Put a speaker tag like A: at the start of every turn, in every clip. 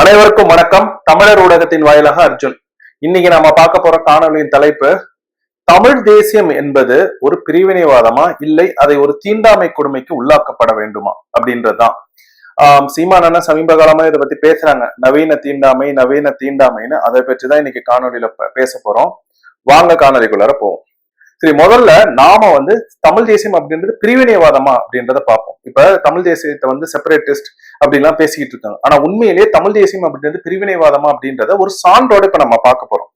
A: அனைவருக்கும் வணக்கம். தமிழர் ஊடகத்தின் வாயிலாக அர்ஜுன். இன்னைக்கு நாம பார்க்க போற காணொலியின் தலைப்பு தமிழ் தேசியம் என்பது ஒரு பிரிவினைவாதமா? இல்லை அதை ஒரு தீண்டாமை கொடுமைக்கு உள்ளாக்கப்பட வேண்டுமா? அப்படின்றதுதான். ஆஹ் சீமானண்ணா சமீப காலமா இதை பத்தி பேசுறாங்க. நவீன தீண்டாமை நவீன தீண்டாமைன்னு. அதை பற்றி தான் இன்னைக்கு காணொலியில பேச போறோம். வாங்க காணொலிக்குள்ளார போவோம். சரி முதல்ல நாம வந்து தமிழ் தேசியம் அப்படின்றது பிரிவினைவாதமா அப்படின்றத பார்ப்போம். இப்ப தமிழ் தேசியத்தை வந்து செப்பரேட்டிஸ்ட் அப்படிலாம் பேசிக்கிட்டு இருக்காங்க. ஆனா உண்மையிலேயே தமிழ் தேசியம் அப்படின்றது பிரிவினைவாதமா அப்படின்றத ஒரு சான்றோட இப்ப நம்ம பார்க்க போறோம்.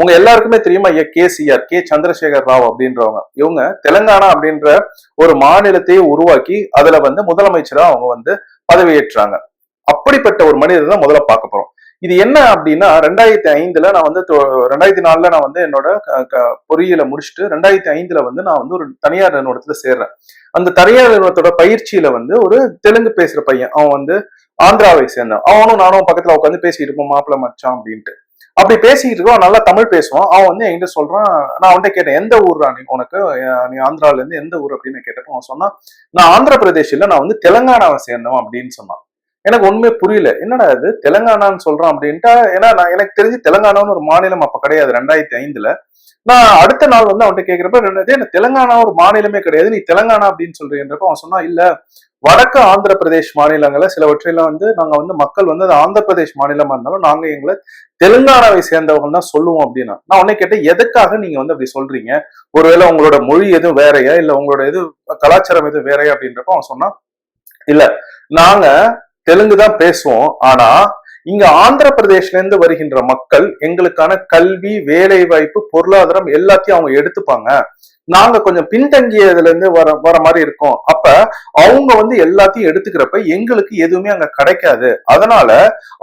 A: உங்க எல்லாருக்குமே தெரியுமா ஐயா கேசிஆர் கே சந்திரசேகர் ராவ் அப்படின்றவங்க. இவங்க தெலுங்கானா அப்படின்ற ஒரு மாநிலத்தையே உருவாக்கி அதுல வந்து முதலமைச்சரா அவங்க வந்து பதவியேற்றாங்க. அப்படிப்பட்ட ஒரு மனிதர் தான் முதல்ல பார்க்க போறோம். இது என்ன அப்படின்னா ரெண்டாயிரத்தி ஐந்துல நான் வந்து தொ- ரெண்டாயிரத்தி நாலுல நான் வந்து என்னோட க- க- பொறியியலை முடிச்சுட்டு ரெண்டாயிரத்தி ஐந்துல வந்து நான் வந்து ஒரு தனியார் நிறுவனத்துல சேர்றேன். அந்த தனியார் நிறுவனத்தோட பயிற்சியில வந்து ஒரு தெலுங்கு பேசுற பையன் அவன் வந்து ஆந்திராவை சேர்ந்தான் அவனும் நானும் பக்கத்துல உட்காந்து பேசிட்டு இருப்போம் மாப்பிள்ள மச்சான் அப்படின்ட்டு. அப்படி பேசிக்கிட்டு இருக்கோம் நல்லா தமிழ் பேசுவான். அவன் வந்து என்கிட்ட சொல்றான் நான் அவன்கிட்ட கேட்டேன் எந்த ஊர்ரா நீ? உனக்கு நீ ஆந்திரால இருந்து எந்த ஊர்? அப்படின்னு கேட்டப்போ அவன் சொன்னான் நான் ஆந்திர பிரதேஷ் நான் வந்து தெலங்கானாவை சேர்ந்தவன் அப்படின்னு சொன்னான். எனக்கு ஒண்ணுமே புரியல. என்னடா இது? தெலங்கானான்னு சொல்றான் அப்படின்ட்டு ஏன்னா நான் எனக்கு தெரிஞ்சு தெலங்கானான்னு ஒரு மாநிலம் அப்ப கிடையாது ரெண்டாயிரத்தி ஐந்துல. நான் அடுத்த நாள் வந்து அவன்கிட்ட கேட்கிறப்ப ரெண்டாவது என்ன தெலுங்கானா ஒரு மாநிலமே கிடையாது நீ தெலங்கானா அப்படின்னு சொல்றீன்றப்ப அவன் சொன்னா இல்ல வடக்கு ஆந்திர பிரதேஷ் மாநிலங்களை சிலவற்றையெல்லாம் வந்து நாங்க வந்து மக்கள் வந்து அது ஆந்திர பிரதேஷ் மாநிலமா இருந்தாலும் நாங்க எங்களை தெலுங்கானாவை சேர்ந்தவங்க தான் சொல்லுவோம் அப்படின்னா. நான் உடனே கேட்டேன் எதுக்காக நீங்க வந்து அப்படி சொல்றீங்க? ஒருவேளை உங்களோட மொழி எதுவும் வேறையா? இல்ல உங்களோட எது கலாச்சாரம் எதுவும் வேறையா? அப்படின்றப்ப அவன் சொன்னா இல்ல நாங்க தெலுங்கு தான் பேசுவோம். ஆனா இங்க ஆந்திர பிரதேஷ்ல இருந்து வருகின்ற மக்கள் எங்களுக்கான கல்வி வேலை வாய்ப்பு பொருளாதாரம் எல்லாத்தையும் அவங்க எடுத்துப்பாங்க. நாங்க கொஞ்சம் பின்தங்கியதுல இருந்து வர வர மாதிரி இருக்கோம். அப்ப அவங்க வந்து எல்லாத்தையும் எடுத்துக்கிறப்ப எங்களுக்கு எதுவுமே அங்க கிடைக்காது. அதனால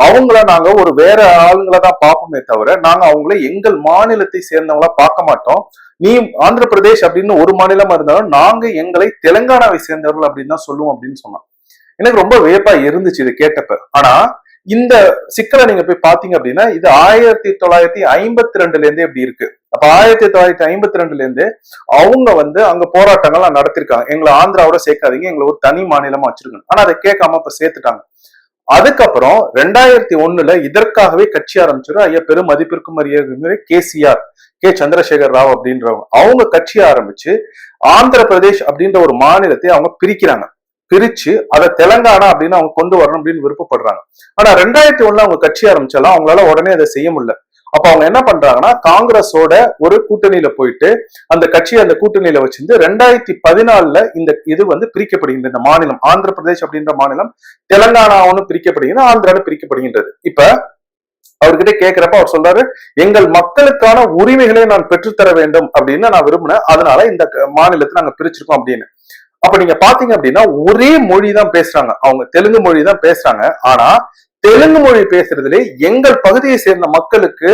A: அவங்கள நாங்க ஒரு வேற ஆளுங்களை தான் பார்ப்போமே தவிர நாங்க அவங்கள எங்கள் மாநிலத்தை சேர்ந்தவங்களா பார்க்க மாட்டோம். நீ ஆந்திர பிரதேஷ் அப்படின்னு ஒரு மாநிலமா இருந்தாலும் நாங்க எங்களை தெலுங்கானாவை சேர்ந்தவர்கள் அப்படின்னு தான் சொல்லுவோம் அப்படின்னு சொன்னான். எனக்கு ரொம்ப வியப்பா இருந்துச்சு இது கேட்டப்ப. ஆனா இந்த சிக்கலை நீங்க போய் பாத்தீங்க அப்படின்னா இது ஆயிரத்தி தொள்ளாயிரத்தி ஐம்பத்தி ரெண்டுல இருந்தே இப்படி இருக்கு. அப்ப ஆயிரத்தி தொள்ளாயிரத்தி ஐம்பத்தி ரெண்டுல இருந்து அவங்க வந்து அங்க போராட்டங்கள்லாம் நடத்திருக்காங்க. எங்களை ஆந்திராவோட சேர்க்காதீங்க எங்களை ஒரு தனி மாநிலமா வச்சிருக்கணும் ஆனா அதை கேட்காம இப்ப சேர்த்துட்டாங்க. அதுக்கப்புறம் ரெண்டாயிரத்தி ஒண்ணுல இதற்காகவே கட்சி ஆரம்பிச்சிரு ஐயா பெரும் மதிப்பிற்கும் மரியாதை கேசிஆர் கே. சந்திரசேகர் ராவ் அப்படின்றவங்க. அவங்க கட்சி ஆரம்பிச்சு ஆந்திர பிரதேஷ் அப்படின்ற ஒரு மாநிலத்தை அவங்க பிரிக்கிறாங்க. பிரிச்சு அதை தெலங்கானா அப்படின்னு அவங்க கொண்டு வரணும் அப்படின்னு விருப்பப்படுறாங்க. ஆனா ரெண்டாயிரத்தி ஒண்ணுல அவங்க கட்சி ஆரம்பிச்சாலும் அவங்களால உடனே அதை செய்ய முடியல. அப்ப அவங்க என்ன பண்றாங்கன்னா காங்கிரஸோட ஒரு கூட்டணியில போயிட்டு அந்த கட்சியை அந்த கூட்டணியில வச்சிருந்து ரெண்டாயிரத்தி பதினாலுல இந்த இது வந்து பிரிக்கப்படுகின்ற இந்த மாநிலம் ஆந்திர பிரதேஷ் அப்படின்ற மாநிலம் தெலங்கானாவும் பிரிக்கப்படுகிறது ஆந்திரால பிரிக்கப்படுகின்றது. இப்ப அவர்கிட்ட கேட்கிறப்ப அவர் சொல்றாரு எங்கள் மக்களுக்கான உரிமைகளை நான் பெற்றுத்தர வேண்டும் அப்படின்னு நான் விரும்பினேன். அதனால இந்த மாநிலத்தை நாங்க பிரிச்சிருக்கோம் அப்படின்னு. அப்ப நீங்க பாத்தீங்க அப்படின்னா ஒரே மொழி தான் பேசுறாங்க. அவங்க தெலுங்கு மொழி தான் பேசுறாங்க. ஆனா தெலுங்கு மொழி பேசுறதுல எங்கள் பகுதியை சேர்ந்த மக்களுக்கு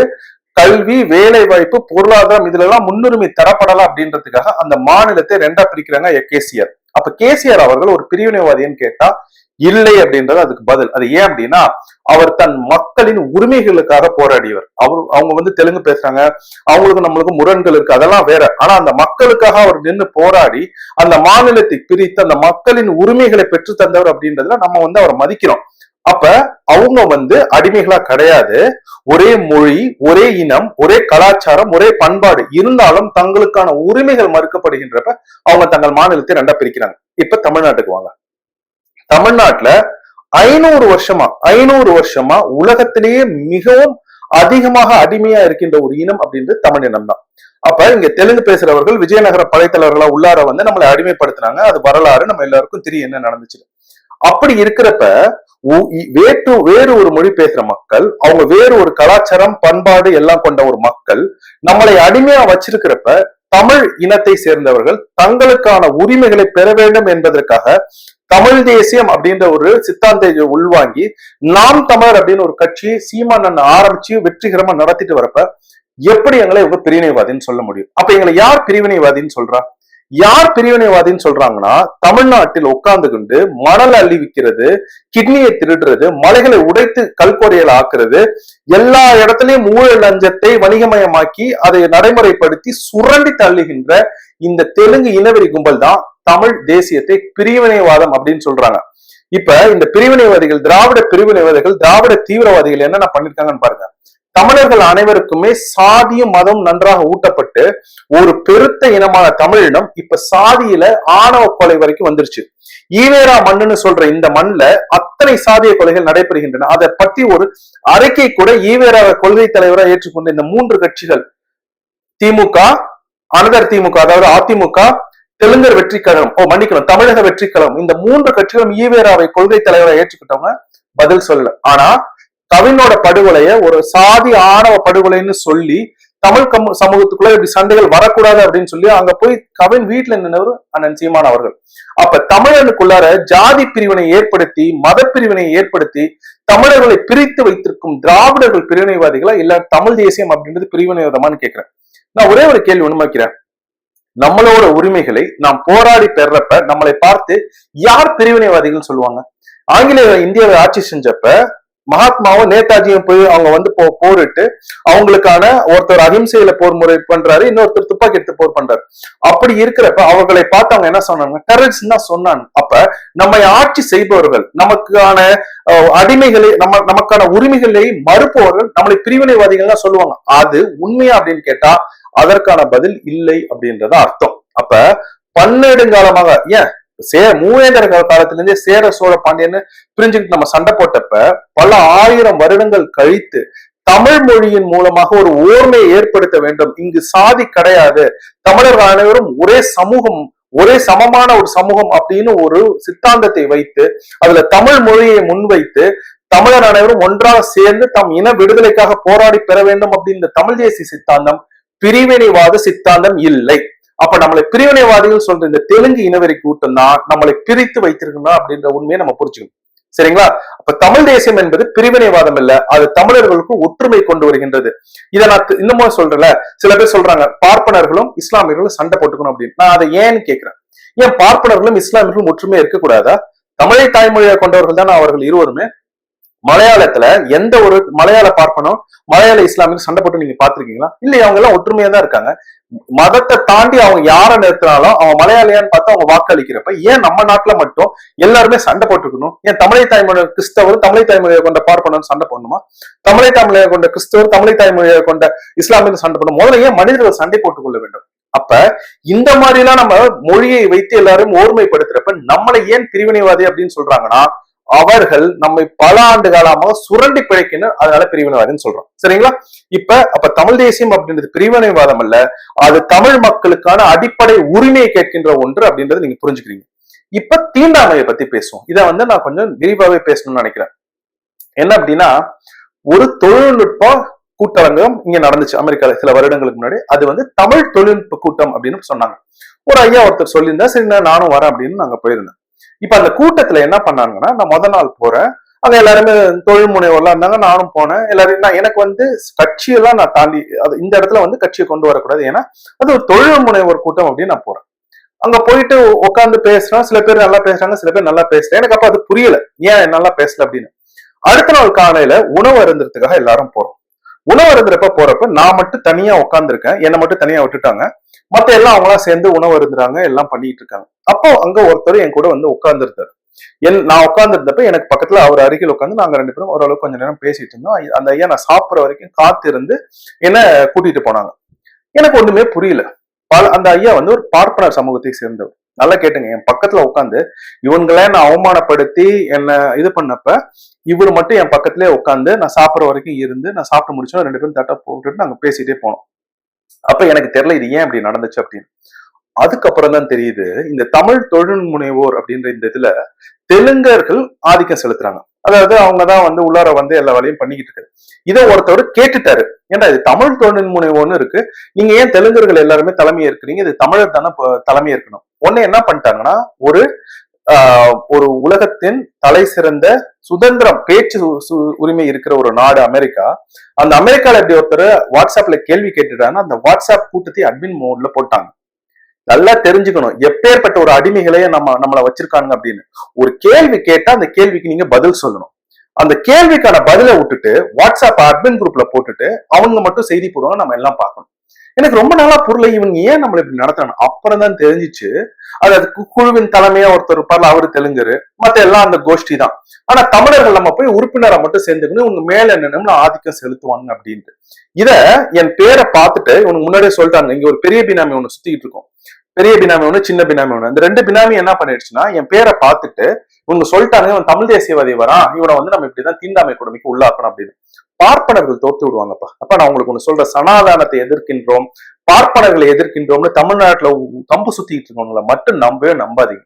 A: கல்வி வேலை வாய்ப்பு பொருளாதாரம் இதுல எல்லாம் முன்னுரிமை தரப்படலாம் அப்படின்றதுக்காக அந்த மாநிலத்தை ரெண்டா பிரிக்கிறாங்க கேசிஆர் அப்ப கேசிஆர் அவர்கள் ஒரு பிரிவினைவாதின்னு கேட்டா இல்லை அப்படின்றது அதுக்கு பதில். அது ஏன் அப்படின்னா அவர் தன் மக்களின் உரிமைகளுக்காக போராடியவர். அவர் அவங்க வந்து தெலுங்கு பேசுறாங்க அவங்களுக்கு நம்மளுக்கு முரண்கள் இருக்கு அதெல்லாம் வேற. ஆனா அந்த மக்களுக்காக அவர் நின்று போராடி அந்த மாநிலத்தை பிரித்து அந்த மக்களின் உரிமைகளை பெற்று தந்தவர் அப்படின்றதுல நம்ம வந்து அவரை மதிக்கிறோம். அப்ப அவங்க வந்து அடிமைகளா கிடையாது. ஒரே மொழி ஒரே இனம் ஒரே கலாச்சாரம் ஒரே பண்பாடு இருந்தாலும் தங்களுக்கான உரிமைகள் மறுக்கப்படுகின்றப்ப அவங்க தங்கள் மாநிலத்தை ரெண்டா பிரிக்கிறாங்க. இப்ப தமிழ்நாட்டுக்கு வாங்க. தமிழ்நாட்டுல ஐநூறு வருஷமா ஐநூறு வருஷமா உலகத்திலேயே மிகவும் அதிகமாக அடிமையா இருக்கின்ற ஒரு இனம் அப்படின்றது தமிழ் இனம் தான் அப்ப இங்க தெலுங்கு பேசுறவர்கள் விஜயநகர படைத்தலைவர்களா உள்ளார வந்து நம்மளை அடிமைப்படுத்தினாங்க. அது வரலாறு நம்ம எல்லாருக்கும் தெரியும் என்ன நடந்துச்சு அப்படி இருக்கிறப்ப உ- வேற்று வேறு ஒரு மொழி பேசுற மக்கள் அவங்க வேறு ஒரு கலாச்சாரம் பண்பாடு எல்லாம் கொண்ட ஒரு மக்கள் நம்மளை அடிமையா வச்சிருக்கிறப்ப தமிழ் இனத்தை சேர்ந்தவர்கள் தங்களுக்கான உரிமைகளை பெற வேண்டும் என்பதற்காக தமிழ் தேசியம் அப்படின்ற ஒரு சித்தாந்தத்தை உள்வாங்கி நாம் தமிழர் அப்படின்னு ஒரு கட்சியை சீமான் ஆரம்பிச்சு வெற்றிகரமா நடத்திட்டு வரப்ப எப்படி எங்களை இவங்க பிரிவினைவாதின்னு சொல்ல முடியும்? அப்ப எங்களை யார் பிரிவினைவாதின்னு சொல்றா? யார் பிரிவினைவாதின்னு சொல்றாங்கன்னா தமிழ்நாட்டில் உட்கார்ந்து கொண்டு மணல் அள்ளி விற்கிறது கிட்னியை திருடுறது மலைகளை உடைத்து கல்கோரையில் ஆக்குறது எல்லா இடத்துலயும் ஊழல் லஞ்சத்தை வணிகமயமாக்கி அதை நடைமுறைப்படுத்தி சுரண்டி தள்ளுகின்ற இந்த தெலுங்கு இனவெறி கும்பல் தான் தமிழ் தேசியத்தை பிரிவினைவாதம் அப்படின்னு சொல்றாங்க. இப்ப இந்த பிரிவினைவாதிகள் திராவிட பிரிவினைவாதிகள் திராவிட தீவிரவாதிகள் என்னென்ன பண்ணிருக்காங்கன்னு பாருங்க. தமிழர்கள் அனைவருக்குமே சாதியும் மதம் நன்றாக ஊட்டப்பட்டு ஒரு பெருத்த இனமான தமிழினம் இப்ப சாதியில ஆணவ கொலை வரைக்கும் வந்துருச்சு. ஈவேரா மண்ணுன்னு சொல்ற இந்த மண்ணுல அத்தனை சாதிய கொலைகள் நடைபெறுகின்றன. அதை பத்தி ஒரு அறிக்கை கூட ஈவேரா கொள்கை தலைவராக ஏற்றுக்கொண்ட இந்த மூன்று கட்சிகள் திமுக அனதர் திமுக அதாவது அதிமுக தெலுங்கர் வெற்றி கழகம் ஓ மன்னிக்கணும் தமிழக வெற்றி கழகம். இந்த மூன்று கட்சிகளும் ஈவேராவை கொள்கை தலைவராக ஏற்றுக்கிட்டவங்க பதில் சொல்லல. ஆனா கவினோட படுகொலைய ஒரு சாதி ஆணவ படுகொலைன்னு சொல்லி தமிழ் கம்மு சமூகத்துக்குள்ள இப்படி சண்டைகள் வரக்கூடாது அப்படின்னு சொல்லி அங்க போய் கவின் வீட்டுல நின்றவர் அண்ணன் சீமான் அவர்கள். அப்ப தமிழனுக்குள்ளார ஜாதி பிரிவினை ஏற்படுத்தி மத பிரிவினை ஏற்படுத்தி தமிழர்களை பிரித்து வைத்திருக்கும் திராவிடர்கள் பிரிவினைவாதிகளா இல்ல தமிழ் தேசியம் அப்படின்றது பிரிவினைவாதமான்னு கேட்கிறேன் நான் ஒரே ஒரு கேள்வி உண்மைக்கிறேன் நம்மளோட உரிமைகளை நாம் போராடி பெறப்ப நம்மளை பார்த்து யார் பிரிவினைவாதிகள் சொல்லுவாங்க? ஆங்கிலேயர் இந்தியாவை ஆட்சி செஞ்சப்ப மகாத்மாவும் நேதாஜியும் போய் அவங்க வந்து போ போரிட்டு அவங்களுக்கான ஒருத்தர் அகிம்சையில போர் முறை பண்றாரு இன்னொருத்தர் துப்பாக்கி எடுத்து போர் பண்றாரு. அப்படி இருக்கிறப்ப அவர்களை பார்த்து அவங்க என்ன சொன்னாங்க? டெரரிஸ்ட் தான் சொன்னாங்க. அப்ப நம்மை ஆட்சி செய்பவர்கள் நமக்கான அடிமைகளை நம்ம நமக்கான உரிமைகளை மறுப்பவர்கள் நம்மளை பிரிவினைவாதிகள் தான் சொல்லுவாங்க. அது உண்மையா அப்படின்னு கேட்டா அதற்கான பதில் இல்லை அப்படின்றத அர்த்தம். அப்ப பன்னெடுங்காலமாக ஏன்? சே மூவேந்தர காலத்திலிருந்தே சேர சோழ பாண்டியன்னு பிரிஞ்சுக்கிட்டு நம்ம சண்டை போட்டப்ப பல ஆயிரம் வருடங்கள் கழித்து தமிழ் மொழியின் மூலமாக ஒரு ஓர்மையை ஏற்படுத்த வேண்டும். இங்கு சாதி கிடையாது. தமிழர்கள் அனைவரும் ஒரே சமூகம் ஒரே சமமான ஒரு சமூகம் அப்படின்னு ஒரு சித்தாந்தத்தை வைத்து அதுல தமிழ் மொழியை முன்வைத்து தமிழர் அனைவரும் ஒன்றாக சேர்ந்து தம் இன விடுதலைக்காக போராடி பெற வேண்டும் அப்படின்ற தமிழ் தேசிய சித்தாந்தம் பிரிவினைவாத சித்தாந்தம் இல்லை. அப்ப நம்மளை பிரிவினைவாதிகள் சொல்ற இந்த தெலுங்கு இனவெறி கூட்டம் தான் நம்மளை பிரித்து வைத்திருக்கணும் அப்படின்ற உண்மையை நம்ம புரிஞ்சுக்கணும். சரிங்களா? அப்ப தமிழ் தேசியம் என்பது பிரிவினைவாதம் இல்ல அது தமிழர்களுக்கு ஒற்றுமை கொண்டு வருகின்றது. இதை நான் இன்னமும் சொல்றேன்ல சில பேர் சொல்றாங்க பார்ப்பனர்களும் இஸ்லாமியர்களும் சண்டை போட்டுக்கணும் அப்படின்னு. நான் அதை ஏன்னு கேட்கிறேன். ஏன் பார்ப்பனர்களும் இஸ்லாமியர்களும் ஒற்றுமையா இருக்கக்கூடாதா? தமிழை தாய்மொழியை கொண்டவர்கள் தான் அவர்கள் இருவருமே? மலையாளத்துல எந்த ஒரு மலையாள பார்ப்பனும் மலையாள இஸ்லாமியும் சண்டை போட்டு நீங்க பாத்திருக்கீங்களா இல்ல அவங்க எல்லாம் ஒற்றுமையா தான் இருக்காங்க. மதத்தை தாண்டி அவங்க யார நிறுத்தினாலும் அவங்க மலையாளியான்னு பார்த்து அவங்க வாக்களிக்கிறப்ப ஏன் நம்ம நாட்டுல மட்டும் எல்லாருமே சண்டை போட்டுக்கணும்? ஏன் தமிழை தாய்மொழி கிறிஸ்தவர் தமிழை தாய்மொழியை கொண்ட பார்ப்பனர் சண்டை போடணுமா? தமிழை தாய்மொழியை கொண்ட கிறிஸ்தவர் தமிழை தாய்மொழியை கொண்ட இஸ்லாமியர் சண்டை போடணும். முதல்ல ஏன் மனிதர்கள் சண்டை போட்டுக்கொள்ள வேண்டும்? அப்ப இந்த மாதிரி எல்லாம் நம்ம மொழியை வைத்து எல்லாரும் ஓர்மைப்படுத்துறப்ப நம்மளை ஏன் பிரிவினைவாதி அப்படின்னு சொல்றாங்கன்னா அவர்கள் நம்மை பல ஆண்டு காலமாக சுரண்டி பிழைக்கணும் அதனால பிரிவினைவாதம் சொல்றோம். சரிங்களா? இப்ப அப்ப தமிழ் தேசியம் அப்படின்றது பிரிவினைவாதம் அல்ல அது தமிழ் மக்களுக்கான அடிப்படை உரிமையை கேட்கின்ற ஒன்று அப்படின்றத நீங்க புரிஞ்சுக்கிறீங்க. இப்ப தீண்டாமையை பத்தி பேசுவோம். இதை வந்து நான் கொஞ்சம் விரிவாவே பேசணும்னு நினைக்கிறேன். என்ன அப்படின்னா ஒரு தொழில்நுட்ப கூட்டரங்கம் இங்க நடந்துச்சு அமெரிக்கால சில வருடங்களுக்கு முன்னாடி. அது வந்து தமிழ் தொழில்நுட்ப கூட்டம் அப்படின்னு சொன்னாங்க. ஒரு ஐயா ஒருத்தர் சொல்லியிருந்தா சரி நான் நானும் வரேன் அப்படின்னு நாங்க போயிருந்தேன் இப்ப அந்த கூட்டத்துல என்ன பண்ணாங்கன்னா நான் முத நாள் போறேன். அங்க எல்லாருமே தொழில் முனைவோர்லாம் இருந்தாங்க நானும் போனேன். எல்லாரும் நான் எனக்கு வந்து கட்சியெல்லாம் நான் தாண்டி அது இந்த இடத்துல வந்து கட்சியை கொண்டு வரக்கூடாது. ஏன்னா அது ஒரு தொழில் முனைவோர் கூட்டம் அப்படின்னு நான் போறேன். அங்க போயிட்டு உட்காந்து பேசுறேன். சில பேர் நல்லா பேசுறாங்க சில பேர் நல்லா பேசுறேன் எனக்கு அப்ப அது புரியல. ஏன் நல்லா பேசல அப்படின்னு. அடுத்த நாள் காலையில உணவு அருந்துறதுக்காக எல்லாரும் போறோம். உணவு இருந்துறப்ப போறப்ப நான் மட்டும் தனியா உட்காந்துருக்கேன் என்னை மட்டும் தனியா விட்டுட்டாங்க. மத்த எல்லாம் அவங்களாம் சேர்ந்து உணவு இருந்துறாங்க எல்லாம் பண்ணிட்டு இருக்காங்க. அப்போ அங்க ஒருத்தர் என் கூட வந்து உட்கார்ந்துருந்தாரு. என் நான் உட்காந்துருந்தப்ப எனக்கு பக்கத்துல அவர் அருகில் உட்காந்து நாங்க ரெண்டு பேரும் ஓரளவுக்கு கொஞ்ச நேரம் பேசிட்டு இருந்தோம். அந்த ஐயா நான் சாப்பிடுற வரைக்கும் காத்திருந்து என்ன கூட்டிட்டு போனாங்க. எனக்கு ஒண்ணுமே புரியல. பல அந்த ஐயா வந்து ஒரு பார்ப்பனர் சமூகத்தை சேர்ந்தவர். நல்லா கேட்டுங்க என் பக்கத்துல உட்காந்து இவங்கள நான் அவமானப்படுத்தி என்ன இது பண்ணப்ப இவர் மட்டும் என் பக்கத்திலே உட்காந்து நான் சாப்பிடுற வரைக்கும் இருந்து நான் சாப்பிட்டு முடிச்சோம் ரெண்டு பேரும் தட்டை போட்டுட்டு நாங்க பேசிட்டே போனோம். அப்ப எனக்கு தெரியல இது ஏன் இப்படி நடந்துச்சு அப்படின்னு. அதுக்கப்புறம் தான் தெரியுது இந்த தமிழ் தொழில் முனைவோர் அப்படின்ற இந்த இதுல தெலுங்கர்கள் ஆதிக்கம் செலுத்துறாங்க. அதாவது அவங்க தான் வந்து உள்ளார வந்து எல்லா வேலையும் பண்ணிக்கிட்டு இருக்காரு இதை ஒருத்தவர் கேட்டுட்டாரு. ஏன்டா இது தமிழ் தொழில் முனைவோன்னு இருக்கு. நீங்க ஏன் தெலுங்கர்கள் எல்லாருமே தலைமை இருக்கிறீங்க இது தமிழர் தானே தலைமை ஏற்கணும். உடனே என்ன பண்ணிட்டாங்கன்னா ஒரு ஆஹ், ஒரு உலகத்தின் தலை சிறந்த சுதந்திரம் பேச்சு சு- உரிமை இருக்கிற ஒரு நாடு அமெரிக்கா. அந்த அமெரிக்கால எப்படி ஒருத்தர் வாட்ஸ்அப்ல கேள்வி கேட்டுட்டாங்கன்னா அந்த வாட்ஸ்அப் கூட்டத்தை அட்மின் மோட்ல போட்டாங்க. நல்லா தெரிஞ்சுக்கணும். எப்பேற்பட்ட ஒரு அடிமைகளையே நம்ம நம்மள வச்சிருக்காங்க அப்படின்னு. ஒரு கேள்வி கேட்டா அந்த கேள்விக்கு நீங்க பதில் சொல்லணும். அந்த கேள்விக்கான பதிலை விட்டுட்டு வாட்ஸ்அப் அட்மின் குரூப்ல போட்டுட்டு அவங்க மட்டும் செய்தி போடுவாங்க நம்ம எல்லாம் பார்க்கணும். எனக்கு ரொம்ப நாளா புரியல இவங்க ஏன் நம்மளை இப்படி நடத்தணும் அப்புறம் தான் தெரிஞ்சிச்சு. அது அதுக்கு குழுவின் தலைமையா ஒருத்தர் இருப்பார்ல அவரு தெலுங்கரு. மத்த எல்லாம் அந்த கோஷ்டி தான். ஆனா தமிழர்கள் நம்ம போய் உறுப்பினரை மட்டும் சேர்ந்துக்கணும் இவங்க மேல என்னன்னு ஆதிக்கம் செலுத்துவாங்க அப்படின்ட்டு. இத என் பேரை பார்த்துட்டு இவனுக்கு முன்னாடியே சொல்லிட்டாங்க. இங்க ஒரு பெரிய பினாமி ஒண்ணு சுத்திட்டு இருக்கும். பெரிய பினாமி ஒண்ணு சின்ன பினாமி ஒண்ணு. இந்த ரெண்டு பினாமி என்ன பண்ணிடுச்சுன்னா என் பேரை பார்த்துட்டு இவங்க சொல்லிட்டாங்க இவன் தமிழ் தேசியவாதி வரான். இவனை வந்து நம்ம இப்படிதான் தீண்டாமை கொடுமைக்கு உள்ளாக்கணும் அப்படின்னு. பார்ப்பனர்கள் தோத்து விடுவாங்கப்பா. அப்ப நான் உங்களுக்கு ஒண்ணு சொல்ற சனாதானத்தை எதிர்க்கின்றோம் பார்ப்பனர்களை எதிர்க்கின்றோம்னு தமிழ்நாட்டுல கம்பு சுத்திட்டு இருக்கவங்களை மட்டும் நம்பவே நம்பாதீங்க.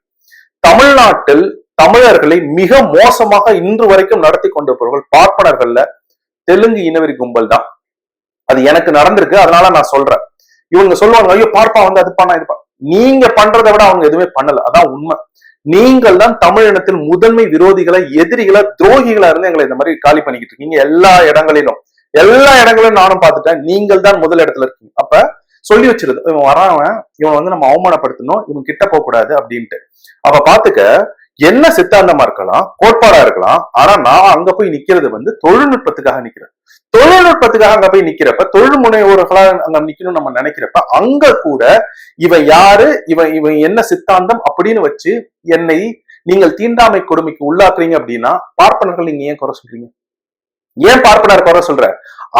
A: தமிழ்நாட்டில் தமிழர்களை மிக மோசமாக இன்று வரைக்கும் நடத்தி கொண்டிருப்பவர்கள் பார்ப்பனர்கள்ல தெலுங்கு இனவெறி கும்பல் தான். அது எனக்கு நடந்திருக்கு அதனால நான் சொல்றேன். இவங்க சொல்லுவாங்க ஐயோ பார்ப்பா வந்து அது பண்ணா இது பண்ண. நீங்க பண்றதை விட அவங்க எதுவுமே பண்ணல. அதான் உண்மை. நீங்கள் தான் தமிழ் முதன்மை விரோதிகளை எதிரிகளை துரோகிகளா இருந்து எங்களை இந்த மாதிரி காலி பண்ணிக்கிட்டு இருக்கீங்க. எல்லா இடங்களிலும் எல்லா இடங்களிலும் நானும் பார்த்துட்டேன். நீங்கள் தான் முதல் இடத்துல இருக்கீங்க. அப்ப சொல்லி வச்சிருது. இவன் வராவன் இவன் வந்து நம்ம அவமானப்படுத்தணும். இவன் கிட்ட போக கூடாது அப்படின்ட்டு. அப்ப பாத்துக்க என்ன சித்தாந்தமா இருக்கலாம் கோட்பாடா இருக்கலாம் ஆனா நான் அங்க போய் நிக்கிறது வந்து தொழில்நுட்பத்துக்காக நிக்கிறேன். தொழில்நுட்பத்துக்காக அங்க போய் நிக்கிறப்ப தொழில் முனைவோர்களா அங்க நிக்கணும்னு நம்ம நினைக்கிறப்ப அங்க கூட இவன் யாரு இவன் இவன் என்ன சித்தாந்தம் அப்படின்னு வச்சு என்னை நீங்கள் தீண்டாமை கொடுமைக்கு உள்ளாக்குறீங்க அப்படின்னா பார்ப்பனர்கள் நீங்க ஏன் குறை சொல்றீங்க? ஏன் பார்ப்பனர் குறை சொல்ற?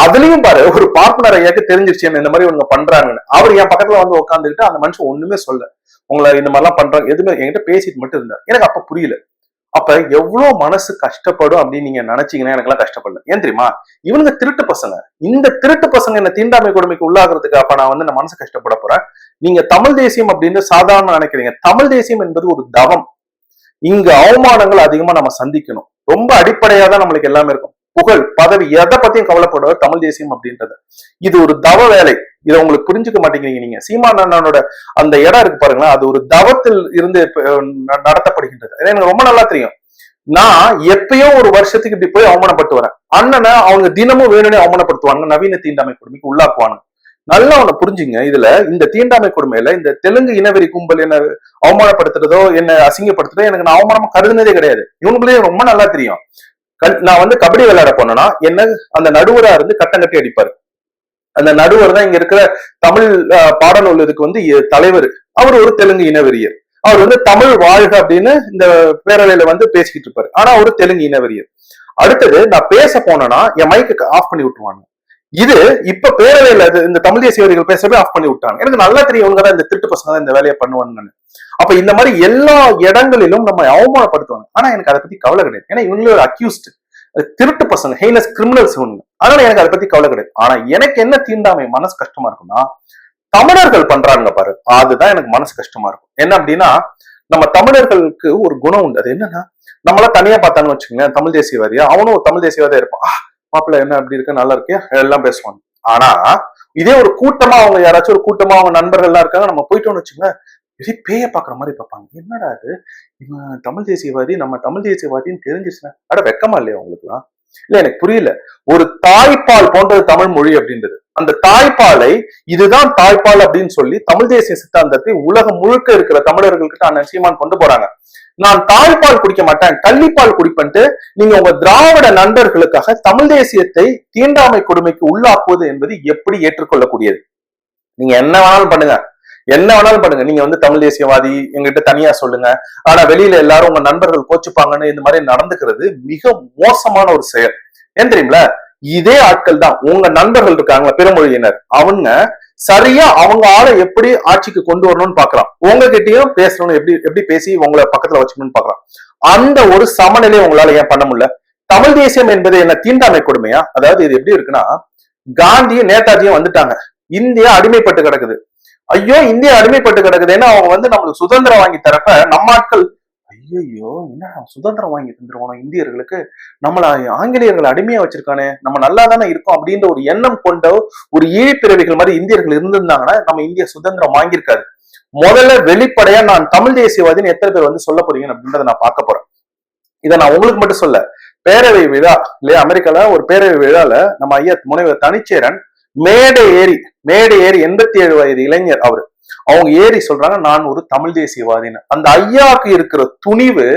A: அதுலயும் பாரு ஒரு பார்ப்பனர் ஐயாக்கு தெரிஞ்சிருச்சு இந்த மாதிரி இவங்க பண்றாங்கன்னு. அவர் என் பக்கத்துல வந்து உட்காந்துக்கிட்டு அந்த மனுஷன் ஒண்ணுமே சொல்ல. உங்களை இந்த மாதிரிலாம் பண்றாங்க எதுவுமே என்கிட்ட பேசிட்டு மட்டும் இருந்தார். எனக்கு அப்ப புரியல. அப்ப எவ்வளவு மனசு கஷ்டப்படும் அப்படின்னு நீங்க நினைச்சீங்கன்னா எனக்கு எல்லாம் கஷ்டப்படல. ஏன் தெரியுமா? இவனுங்க திருட்டு பசங்க. இந்த திருட்டு பசங்க என்ன தீண்டாமை கொடுமைக்கு உள்ளாகிறதுக்கு அப்ப நான் வந்து இந்த மனசு கஷ்டப்பட போறேன். நீங்க தமிழ் தேசியம் அப்படின்னு சாதாரண நினைக்கிறீங்க. தமிழ் தேசியம் என்பது ஒரு தவம். இங்க அவமானங்கள் அதிகமா நம்ம சந்திக்கணும். ரொம்ப அடிப்படையா தான் நம்மளுக்கு எல்லாமே இருக்கும். புகழ் பதவி எதை பத்தியும் கவலைப்படுவர் தமிழ் தேசியம் அப்படின்றது. இது ஒரு தவ வேலை. இதை உங்களுக்கு புரிஞ்சுக்க மாட்டேங்கிறீங்க நீங்க. சீமான் அண்ணனோட அந்த இடம் இருக்கு பாருங்களேன். அது ஒரு தவத்தில் இருந்து நடத்தப்படுகின்றது. எனக்கு ரொம்ப நல்லா தெரியும். நான் எப்பயோ ஒரு வருஷத்துக்கு இப்படி போய் அவமானப்பட்டு வரேன். அண்ணனை அவங்க தினமும் வேணும்னே அவமானப்படுத்துவாங்க. நவீன தீண்டாமை கொடுமைக்கு உள்ளாக்குவாங்க. நல்லா ஒண்ணு புரிஞ்சுங்க. இதுல இந்த தீண்டாமை கொடுமையில இந்த தெலுங்கு இனவெறி கும்பல் என்ன அவமானப்படுத்துறதோ என்ன அசிங்கப்படுத்துறதோ எனக்கு நான் அவமானமா கருதுனதே கிடையாது. இவங்களே ரொம்ப நல்லா தெரியும். நான் வந்து கபடி விளையாட போனேன்னா என்ன அந்த நடுவரா இருந்து கட்டம் கட்டி அடிப்பாரு. அந்த நடுவர் தான் இங்க இருக்கிற தமிழ் பாடநூல் இதுக்கு வந்து தலைவர். அவர் ஒரு தெலுங்கு இனவெறியர். அவர் வந்து தமிழ் வாழ்க அப்படின்னு இந்த பேரவையில வந்து பேசிக்கிட்டு இருப்பாரு. ஆனா ஒரு தெலுங்கு இனவெறியர். அடுத்தது நான் பேச போனேன்னா என் மைக்கு ஆஃப் பண்ணி விட்டுருவாங்க. இது இப்ப பேரவையில இந்த தமிழ் தேசியவர்கள் பேசவே ஆஃப் பண்ணி விட்டாங்க. எனக்கு நல்லா தெரியும் இவங்க தான் இந்த திருட்டு பசங்க தான் இந்த வேலையை பண்ணுவாங்கன்னு அப்ப இந்த மாதிரி எல்லா இடங்களிலும் நம்ம அவமானப்படுத்துவாங்க. ஆனா எனக்கு அதை பத்தி கவலை கிடையாது. ஏன்னா இவங்களே ஒரு அக்யூஸ்ட் திருட்டு பசங்க ஹெய்னஸ் கிரிமினல்ஸ் அதனால எனக்கு அதை பத்தி கவலை கிடையாது. ஆனா எனக்கு என்ன தீண்டாமை மனசு கஷ்டமா இருக்கும்னா தமிழர்கள் பண்றாங்க பாரு. அதுதான் எனக்கு மனசு கஷ்டமா இருக்கும். என்ன அப்படின்னா நம்ம தமிழர்களுக்கு ஒரு குணம் உண்டு. அது என்னன்னா நம்மள தனியா பார்த்தான்னு வச்சுக்கோங்க தமிழ் தேசியவாதியா? அவனும் ஒரு தமிழ் தேசியவாதியா இருப்பான். மாப்பிள்ள என்ன அப்படி இருக்கு நல்லா இருக்கியா எல்லாம் பேசுவாங்க ஆனா இதே ஒரு கூட்டமா அவங்க யாராச்சும் ஒரு கூட்டமா அவங்க நண்பர்கள் எல்லாம் இருக்காங்க நம்ம போயிட்டோம்னு வச்சுக்கோங்க இதே பேய பாக்குற மாதிரி பார்ப்பாங்க. என்னடா அது இவன் தமிழ் தேசியவாதி நம்ம தமிழ் தேசியவாதின்னு தெரிஞ்சிச்சுன்னா அட வெக்கமா இல்லையா உங்களுக்குலாம் இல்ல எனக்கு புரியல. ஒரு தாய்ப்பால் போன்றது தமிழ் மொழி அப்படின்றது. அந்த தாய்ப்பாலை இதுதான் தாய்ப்பால் அப்படின்னு சொல்லி தமிழ் தேசிய சித்தாந்தத்தை உலகம் முழுக்க இருக்கிற தமிழர்கள்கிட்ட அண்ணன் சீமான் கொண்டு போறாங்க. நான் தாய்ப்பால் குடிக்க மாட்டேன் கள்ளிப்பால் குடிப்பன்ட்டு நீங்க உங்க திராவிட நண்பர்களுக்காக தமிழ் தேசியத்தை தீண்டாமை கொடுமைக்கு உள்ளாக்குவது என்பது எப்படி ஏற்றுக்கொள்ளக்கூடியது? நீங்க என்ன வேணாலும் பண்ணுங்க. என்ன வேணாலும் பண்ணுங்க. நீங்க வந்து தமிழ் தேசியவாதி எங்கிட்ட தனியா சொல்லுங்க. ஆனா வெளியில எல்லாரும் உங்க நண்பர்கள் கோச்சுப்பாங்கன்னு இந்த மாதிரி நடந்துக்கிறது மிக மோசமான ஒரு செயல். ஏன் தெரியுங்களா இதே ஆட்கள் தான். உங்க நண்பர்கள் இருக்காங்க பெருமொழியினர். அவங்க சரியா அவங்க ஆளை எப்படி ஆட்சிக்கு கொண்டு வரணும்னு பாக்கலாம் உங்ககிட்டயும் பேசணும்னு எப்படி எப்படி பேசி உங்களை பக்கத்துல வச்சுக்கணும்னு பாக்கலாம் அந்த ஒரு சமநிலை உங்களால ஏன் பண்ண முடியல? தமிழ் தேசியம் என்பது என்ன தீண்டாமை கொடுமையா? அதாவது இது எப்படி இருக்குன்னா காந்தியும் நேதாஜியும் வந்துட்டாங்க. இந்தியா அடிமைப்பட்டு கிடக்குது. ஐயோ இந்தியா அடிமைப்பட்டு கிடக்குதுன்னா அவங்க வந்து நம்மளுக்கு சுதந்திரம் வாங்கி தரப்ப நம்ம ஆட்கள் ஐயோ என்ன சுதந்திரம் வாங்கி தந்துருவோம் இந்தியர்களுக்கு? நம்மள ஆங்கிலேயர்கள் அடிமையா வச்சிருக்கானே நம்ம நல்லா தானே இருக்கோம் அப்படின்ற ஒரு எண்ணம் கொண்ட ஒரு ஈழிப்பிறவிகள் மாதிரி இந்தியர்கள் இருந்திருந்தாங்கன்னா நம்ம இந்தியா சுதந்திரம் வாங்கியிருக்காரு முதல்ல வெளிப்படையா நான் தமிழ் தேசியவாதின்னு எத்தனை பேர் வந்து சொல்ல போறீங்க அப்படின்றத நான் பார்க்க போறேன். இதை நான் உங்களுக்கு மட்டும் சொல்ல பேரவை விழா இல்லையா அமெரிக்கால ஒரு பேரவை விழால நம்ம ஐயா முனைவர் தனிச்சேரன் மேடை ஏறி மேடை ஏறி எண்பத்தி ஏழு வயது இளைஞர் அவரு. அவங்க ஏறி சொல்றாங்க நான் ஒரு தமிழ் தேசியவாதின்னு. அந்த ஐயாவுக்கு இருக்கிற துணிவு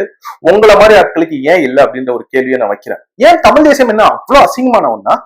A: உங்களை மாதிரி ஆட்களுக்கு ஏன் இல்லை அப்படின்ற ஒரு கேள்வியை நான் வைக்கிறேன். ஏன் தமிழ் தேசியம் என்ன அவ்வளவு அசிங்கமான ஒன்னா